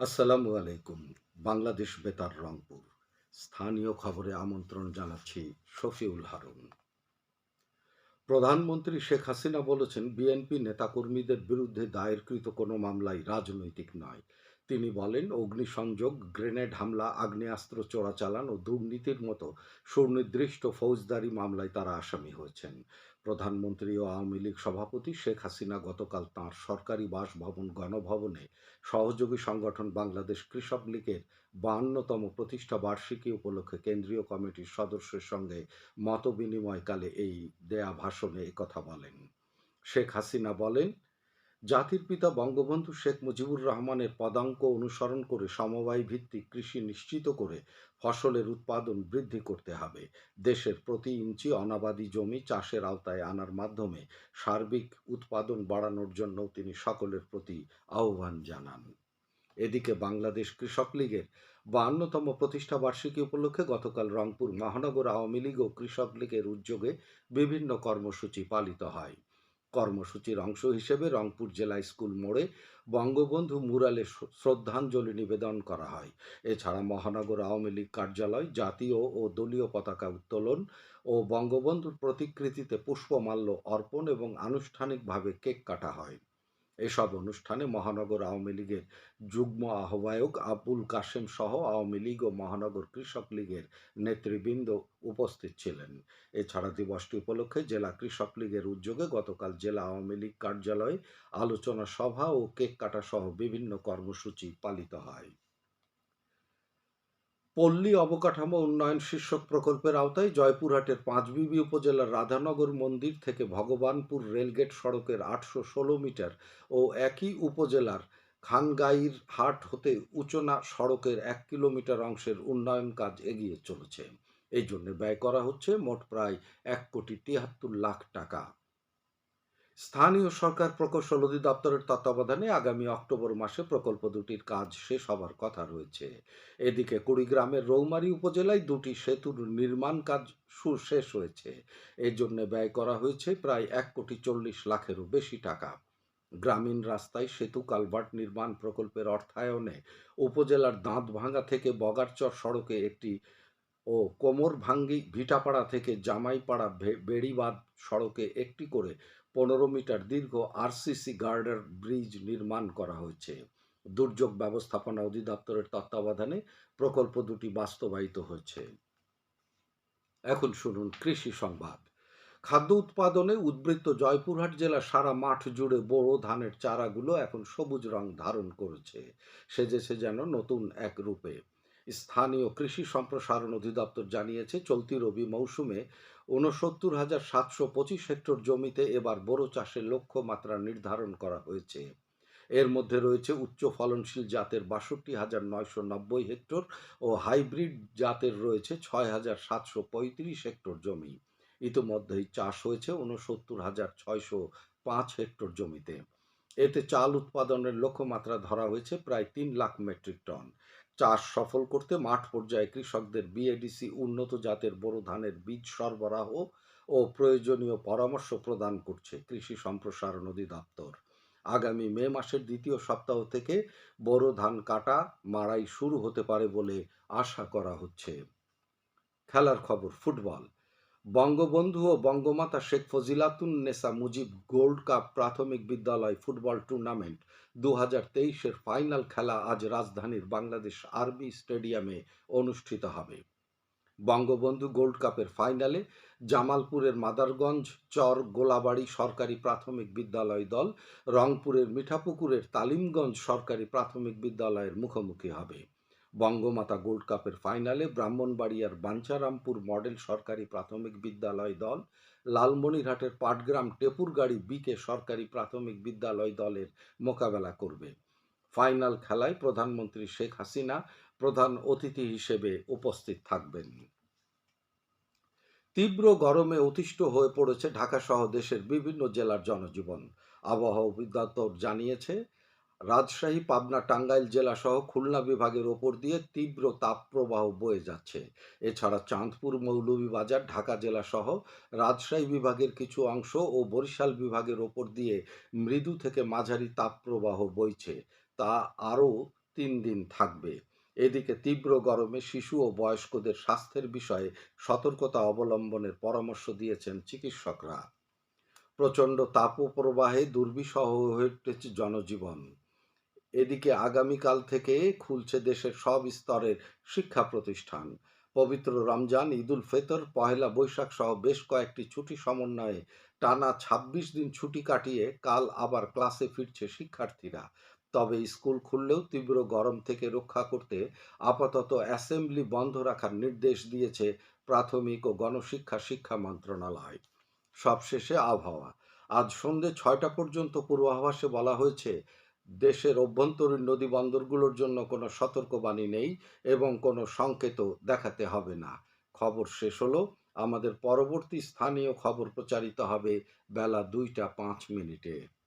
আসসালামু আলাইকুম, বাংলাদেশ বেতার রংপুর। স্থানীয় খবরে আমন্ত্রণ জানাচ্ছি শফিউল হারুন। প্রধানমন্ত্রী শেখ হাসিনা বলেছেন, বিএনপি নেতাকর্মীদের বিরুদ্ধে দায়েরকৃত কোনো মামলাই রাজনৈতিক নয়। তিনি বলেন, অগ্নিসংযোগ, গ্রেনেড হামলা, আগ্নেয়াস্ত্র চোরাচালান ও দুর্নীতির মতো সুনির্দিষ্ট ফৌজদারি মামলায় তারা আসামি হয়েছেন। প্রধানমন্ত্রী ও আওয়ামী লীগ সভাপতি শেখ হাসিনা গতকাল তাঁর সরকারি বাসভবন গণভবনে সহযোগী সংগঠন বাংলাদেশ কৃষক লীগের বাহান্নতম প্রতিষ্ঠা বার্ষিকী উপলক্ষে কেন্দ্রীয় কমিটির সদস্যের সঙ্গে মতবিনিময়কালে এই দেয়া ভাষণে একথা বলেন। শেখ হাসিনা বলেন জাতির পিতা বঙ্গবন্ধু শেখ মুজিবুর রহমানের পদাঙ্ক অনুসরণ করে সমবায় ভিত্তিক কৃষি নিশ্চিত করে ফসলের উৎপাদন বৃদ্ধি করতে হবে। দেশের প্রতি ইঞ্চি অনাবাদি জমি চাষের আওতায় আনার মাধ্যমে সার্বিক উৎপাদন বাড়ানোর জন্য তিনি সকলের প্রতি আহ্বান জানান। এদিকে বাংলাদেশ কৃষক লীগের বাহান্নতম প্রতিষ্ঠা বার্ষিকী উপলক্ষে গতকাল রংপুর মহানগর আওয়ামী লীগ ও কৃষক লীগের উদ্যোগে বিভিন্ন কর্মসূচি পালিত হয়। কর্মসূচির অংশ হিসেবে রংপুর জেলা স্কুল মোড়ে বঙ্গবন্ধু মুরালে শ্রদ্ধাঞ্জলি নিবেদন করা হয়। এছাড়া মহানগর আওয়ামী লীগ কার্যালয়, জাতীয় ও দলীয় পতাকা উত্তোলন ও বঙ্গবন্ধুর প্রতিকৃতিতে পুষ্পমাল্য অর্পণ এবং আনুষ্ঠানিকভাবে কেক কাটা হয়। এসব অনুষ্ঠানে মহানগর আওয়ামী লীগের যুগ্ম আহ্বায়ক আবুল কাশেম সহ আওয়ামী লীগ ও মহানগর কৃষক লীগের নেতৃবৃন্দ উপস্থিত ছিলেন। এছাড়া দিবসটি উপলক্ষে জেলা কৃষক লীগের উদ্যোগে গতকাল জেলা আওয়ামী লীগ কার্যালয়ে আলোচনা সভা ও কেক কাটা সহ বিভিন্ন কর্মসূচি পালিত হয়। পল্লী অবকাঠামো উন্নয়ন শীর্ষক প্রকল্পের আওতায় জয়পুরহাটের পাঁচবিবি উপজেলার রাধানগর মন্দির থেকে ভগবানপুর রেলগেট সড়কের আটশো ষোলো মিটার ও একই উপজেলার খানগাইর হাট হতে উচনা সড়কের এক কিলোমিটার অংশের উন্নয়ন কাজ এগিয়ে চলেছে। এই জন্য ব্যয় করা হচ্ছে মোট প্রায় এক কোটি তিয়াত্তর লাখ টাকা। স্থানীয় সরকার প্রকৌশল অধিদপ্তরের তত্ত্বাবধানে আগামী অক্টোবর মাসে প্রকল্প দুটির কাজ শেষ হবার কথা রয়েছে। এদিকে কুড়িগ্রামের রৌমারী উপজেলায় দুটি সেতুর নির্মাণ কাজ সুশেষ হয়েছে। এর জন্য ব্যয় করা হয়েছে প্রায় এক কোটি চল্লিশ লাখেরও বেশি টাকা। গ্রামীণ রাস্তায় সেতু কালভার্ট নির্মাণ প্রকল্পের অর্থায়নে উপজেলার দাঁতভাঙ্গা থেকে বগারচর সড়কে একটি ও কোমর ভাঙ্গি ভিটাপাড়া থেকে জামাইপাড়া বেড়িবাঁধ সড়কে একটি করে পনেরো মিটার দীর্ঘ আরসিসি গার্ডার ব্রিজ নির্মাণ করা হয়েছে। দুর্যোগ ব্যবস্থাপনা অধিদপ্তরের তত্ত্বাবধানে প্রকল্প দুটি বাস্তবায়িত হয়েছে। এখন শুনুন কৃষি সংবাদ। খাদ্য উৎপাদনে উদ্বৃত্ত জয়পুরহাট জেলা সারা মাঠ জুড়ে বড় ধানের চারাগুলো এখন সবুজ রং ধারণ করেছে। সেজেছে যেন নতুন এক রূপে। স্থানীয় কৃষি সম্প্রসারণ অধিদপ্তর জানিয়েছে, চলতি রবি মৌসুমে ঊনসত্তর হাজার সাতশো পঁচিশ হেক্টর জমিতে এবার বোরো চাষের লক্ষ্যমাত্রা নির্ধারণ করা হয়েছে। এর মধ্যে রয়েছে উচ্চ ফলনশীল জাতের বাষট্টি হাজার নয়শো নব্বই হেক্টর ও হাইব্রিড জাতের রয়েছে ছয় হাজার সাতশো পঁয়ত্রিশ হেক্টর জমি। ইতোমধ্যেই চাষ হয়েছে ঊনসত্তর হাজার ছয়শো পাঁচ হেক্টর জমিতে। এতে চাল উৎপাদনের লক্ষ্যমাত্রা ধরা হয়েছে প্রায় তিন লাখ মেট্রিক টন। চাষ সফল করতে মাঠ পর্যায়ে কৃষকদের বিএডিসি উন্নত জাতের বড় ধানের বীজ সরবরাহ ও প্রয়োজনীয় পরামর্শ প্রদান করছে কৃষি সম্প্রসারণ অধিদপ্তর। আগামী মে মাসের দ্বিতীয় সপ্তাহ থেকে বড় ধান কাটা মাড়াই শুরু হতে পারে বলে আশা করা হচ্ছে। খেলার খবর, ফুটবল। বঙ্গবন্ধু ও Bangamata Sheikh Fazilatunnesa Mujib gold cup প্রাথমিক বিদ্যালয় ফুটবল টুর্নামেন্ট দু হাজার তেইশের ফাইনাল খেলা আজ রাজধানীর বাংলাদেশ আরবি স্টেডিয়ামে অনুষ্ঠিত হবে। বঙ্গবন্ধু গোল্ড কাপের ফাইনালে জামালপুরের মাদারগঞ্জ, চর, গোলাবাড়ি সরকারি প্রাথমিক বিদ্যালয় দল, রংপুরের মিঠাপুকুরের তালিমগঞ্জ সরকারি প্রাথমিক বিদ্যালয়ের মুখোমুখি হবে। বঙ্গমাতা গোল্ড কাপের ফাইনালে ব্রাহ্মণবাড়িয়ার বাঞ্চারামপুর মডেল সরকারি প্রাথমিক বিদ্যালয় দল, লালমনিরহাটের পাটগ্রাম টেপুরগাড়ি বিকে সরকারি প্রাথমিক বিদ্যালয় দলের মোকাবেলা করবে। ফাইনাল খেলায় প্রধানমন্ত্রী শেখ হাসিনা প্রধান অতিথি হিসেবে উপস্থিত থাকবেন। তীব্র গরমে অতিষ্ঠ হয়ে পড়েছে ঢাকা সহ দেশের বিভিন্ন জেলার জনজীবন। আবহাওয়া অধিদপ্তর জানিয়েছে রাজশাহী, পাবনা, টাঙ্গাইল জেলা সহ খুলনা বিভাগের ওপর দিয়ে তীব্র তাপপ্রবাহ বয়ে যাচ্ছে। এছাড়া চাঁদপুর, মৌলভীবাজার, ঢাকা জেলা সহ রাজশাহী বিভাগের কিছু অংশ ও বরিশাল বিভাগের ওপর দিয়ে মৃদু থেকে মাঝারি তাপপ্রবাহ বইছে। তা আরও তিন দিন থাকবে। এদিকে তীব্র গরমে শিশু ও বয়স্কদের স্বাস্থ্যের বিষয়ে সতর্কতা অবলম্বনের পরামর্শ দিয়েছেন চিকিৎসকরা। প্রচণ্ড তাপপ্রবাহে দুর্বিষহ হয়ে উঠেছে জনজীবন। এদিকে আগামীকাল থেকে খুলছে দেশের সব স্তরের শিক্ষা প্রতিষ্ঠান। পবিত্র রমজান, ঈদুল ফেতর, পহেলা বৈশাখ সহ বেশ কয়েকটি ছুটি সমন্বয়ে টানা ২৬ দিন ছুটি কাটিয়ে কাল আবার ক্লাসে ফিরছে শিক্ষার্থীরা। তবে স্কুল খুললেও তীব্র গরম থেকে রক্ষা করতে আপাতত অ্যাসেম্বলি বন্ধ রাখার নির্দেশ দিয়েছে প্রাথমিক ও গণশিক্ষা শিক্ষা মন্ত্রণালয়। সবশেষে আবহাওয়া। আজ সন্ধে ছয়টা পর্যন্ত পূর্বাভাসে বলা হয়েছে দেশের অভ্যন্তরীণ নদী বন্দরগুলোর জন্য কোনো সতর্কবাণী নেই এবং কোনো সংকেতও দেখাতে হবে না। খবর শেষ হলো, আমাদের পরবর্তী স্থানীয় খবর প্রচারিত হবে বেলা দুইটা পাঁচ মিনিটে।